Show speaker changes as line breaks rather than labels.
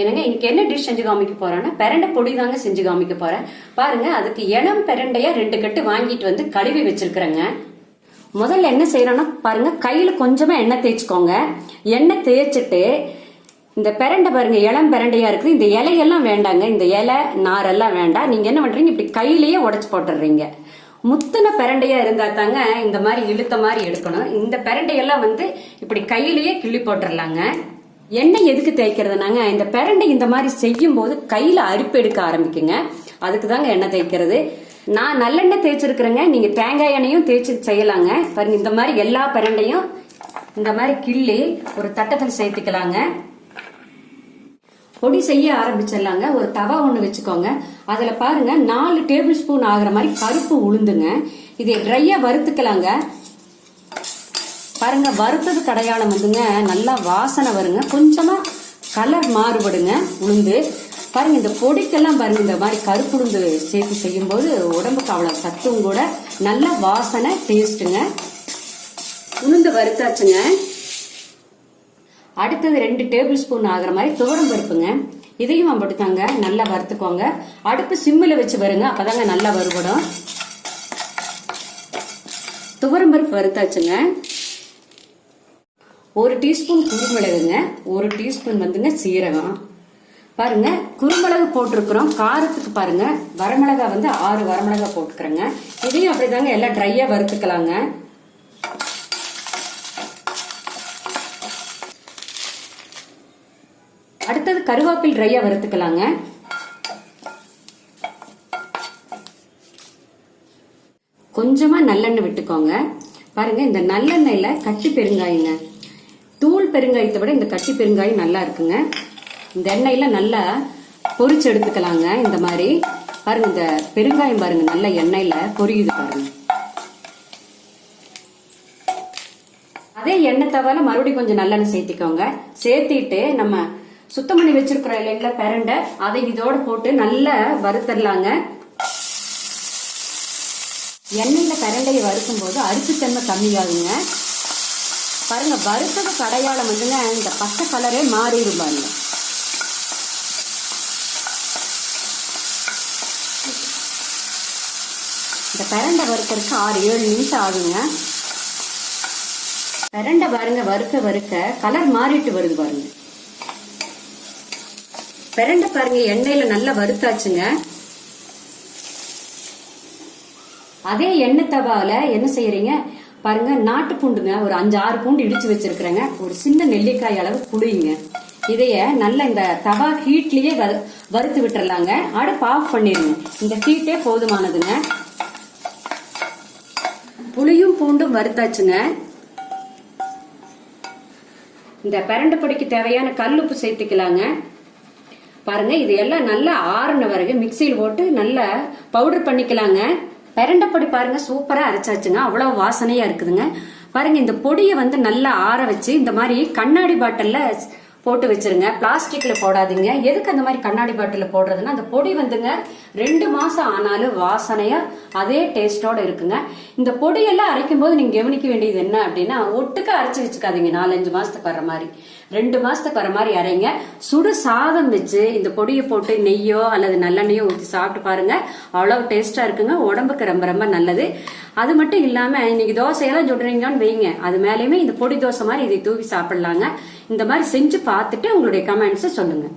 என்னங்க இன்னைக்கு என்ன டிஷ் செஞ்சு காமிக்க போறேன்னா பெரண்டை பொடி தாங்க செஞ்சு காமிக்க போறேன். பாருங்க அதுக்கு இளம் பெரண்டைய ரெண்டு கட்டு வாங்கிட்டு வந்து கழுவி வச்சிருக்கிறேங்க. முதல்ல என்ன செய்யறோம்னா பாருங்க கையில கொஞ்சமா எண்ணெய் தேய்ச்சிக்கோங்க. எண்ணெய் தேய்ச்சிட்டு இந்த பெரண்டை பாருங்க இளம் பெரண்டையா இருக்குது. இந்த இலையெல்லாம் வேண்டாங்க இந்த இலை நாரெல்லாம் வேண்டாம். நீங்க என்ன பண்றீங்க இப்படி கையிலேயே உடச்சு போட்டுடுறீங்க முத்தின பெரண்டையா இருந்தா தாங்க இந்த மாதிரி இழுத்த மாதிரி எடுக்கணும். இந்த பெரண்டையெல்லாம் வந்து இப்படி கையிலேயே கிள்ளி போட்டுடலாங்க எண்ணெய் எதுக்கு தேய்க்கிறதுனாங்க? இந்த பெரண்டை இந்த மாதிரி செய்யும் போது கையில அரிப்பு எடுக்க ஆரம்பிக்குங்க. அதுக்கு தாங்க எண்ணெய் தேய்க்கிறது. நான் நல்லெண்ணெய் தேய்ச்சிருக்கிறேங்க. நீங்க தேங்காய் எண்ணெயும் தேய்ச்சி செய்யலாங்க. பாருங்க இந்த மாதிரி எல்லா பெரண்டையும் இந்த மாதிரி கிள்ளி ஒரு தட்டத்தில் சேர்த்துக்கலாங்க. பொடி செய்ய ஆரம்பிச்சிடலாங்க. ஒரு தவா ஒன்று வச்சுக்கோங்க. அதில் பாருங்க நாலு டேபிள் ஸ்பூன் ஆகிற மாதிரி பருப்பு உளுந்துங்க. இதை ட்ரையாக வறுத்துக்கலாங்க. பாருங்க வறுத்தது கடையாளம் வந்துங்க நல்லா வாசனை வருங்க. கொஞ்சமா கலர் மாறுபடுங்க. உளுந்து. பாருங்க இந்த பொடிக்கெல்லாம் பாருங்க இந்த மாதிரி கருப்புளுந்து சேர்த்து செய்யும்போது உடம்புக்கு அவ்வளோ சத்தும் கூட நல்ல வாசனை டேஸ்ட்டுங்க உளுந்து வறுத்தாச்சுங்க. அடுத்தது ரெண்டு டேபிள் ஸ்பூன் ஆகிற மாதிரி துவரம் பருப்புங்க. இதையும் அப்படித்தாங்க நல்லா வறுத்துக்கோங்க. அடுப்பு சிம்மில் வச்சு வருங்க அப்பதாங்க நல்லா வறுபடும். துவரம் பருப்பு வறுத்தாச்சுங்க. ஒரு டீஸ்பூன் குருமிளகுங்க ஒரு டீஸ்பூன் வந்துங்க சீரகம். பாருங்க குருமிளகு போட்டிருக்கிறோம். காரத்துக்கு பாருங்க வரமிளகா வந்து ஆறு வரமிளகா போட்டுக்கிறேங்க. இதையும் அப்படிதாங்க எல்லாம் ட்ரையா வறுத்துக்கலாங்க. அடுத்தது கருவேப்பில் ட்ரையா வறுத்துக்கலாங்க. கொஞ்சமா நல்லெண்ணெய் விட்டுக்கோங்க. பாருங்க இந்த நல்லெண்ணெயில கட்டி பெருங்காயங்க. தூள் பெருங்காயத்தை விட இந்த கட்டி பெருங்காயம் நல்லா இருக்குங்க. இந்த எண்ணெயில் நல்லா பொறிச்சு எடுத்துக்கலாங்க இந்த மாதிரி. பாருங்க இந்த பெருங்காயம் பாருங்க நல்ல எண்ணெயில் பொரியுது பாருங்க. அதே எண்ணெய் தவிர மறுபடியும் கொஞ்சம் நல்லெண்ணெய் சேர்த்திக்கோங்க. சேர்த்திட்டு நம்ம சுத்தம் பண்ணி வச்சிருக்கிறோம் இல்லைங்களா பெரண்டை அதை இதோட போட்டு நல்லா வறுத்தரலாங்க. எண்ணெயில் பெரண்டையை வறுக்கும் போது அரிப்புத்தன்மை கம்மியாகுங்க. பாருங்க வறுத்தது கடையாளம் வந்துங்க இந்த பச்சை கலரே மாறிடும் பாருங்க. இந்த பெரண்டை வறுக்கிறதுக்கு ஆறு ஏழு நிமிஷம் ஆகுங்க. பெரண்டை பாருங்க வறுக்க வறுக்க கலர் மாறிட்டு வருது பாருங்க. பெரண்டை பாருங்க எண்ணெயில நல்லா வறுத்தாச்சுங்க. அதே எண்ணெய் தவால என்ன செய்யறீங்க? பாருங்க நாட்டு பூண்டுங்க ஒரு அஞ்சு ஆறு பூண்டு இடிச்சு வச்சிருக்கிறேங்க. ஒரு சின்ன நெல்லிக்காய் அளவு புளியுங்க இதைய நல்லா இந்த தவா ஹீட்லயே வறுத்து விட்டுறலாங்க. அடுப்பு ஆஃப் பண்ணிருங்க. இந்த ஹீட்டே போதுமானதுங்க. புளியும் பூண்டும் வறுத்தாச்சுங்க. இந்த பிரண்டை பொடிக்கு தேவையான கல்லுப்பு சேர்த்துக்கலாங்க. பாருங்க இது எல்லாம் நல்லா ஆறுன வரைக்கும் மிக்சியில் போட்டு நல்லா பவுடர் பண்ணிக்கலாங்க. பெரண்ட பொடி பாருங்க சூப்பரா அரைச்சாச்சுங்க. அவ்வளவு வாசனையா இருக்குதுங்க. பாருங்க இந்த பொடியை வந்து நல்லா ஆற வச்சு இந்த மாதிரி கண்ணாடி பாட்டில்ல போட்டு வச்சிருங்க. பிளாஸ்டிக்ல போடாதீங்க. எதுக்கு அந்த மாதிரி கண்ணாடி பாட்டில் போடுறதுன்னா அந்த பொடி வந்துங்க ரெண்டு மாசம் ஆனாலும் வாசனையா அதே டேஸ்டோட இருக்குங்க. இந்த பொடியெல்லாம் அரைக்கும் போது நீங்க கவனிக்க வேண்டியது என்ன அப்படின்னா ஒட்டுக்க அரைச்சு வச்சுக்காதீங்க. நாலஞ்சு மாசத்துக்கு வர மாதிரி. ரெண்டு மாசத்துக்கு வர மாதிரி அரைங்க. சுடு சாதம் வச்சு இந்த பொடியை போட்டு நெய்யோ அல்லது நல்லெண்ணெயோ ஊற்றி சாப்பிட்டு பாருங்க. அவ்வளவு டேஸ்டா இருக்குங்க. உடம்புக்கு ரொம்ப ரொம்ப நல்லது. அது மட்டும் இல்லாமல் இன்னைக்கு தோசையெல்லாம் சுடுறீங்கன்னு வைங்க. அது மேலேயுமே இந்த பொடி தோசை மாதிரி இதை தூவி சாப்பிடலாங்க. இந்த மாதிரி செஞ்சு பார்த்துட்டு உங்களுடைய கமெண்ட்ஸை சொல்லுங்கள்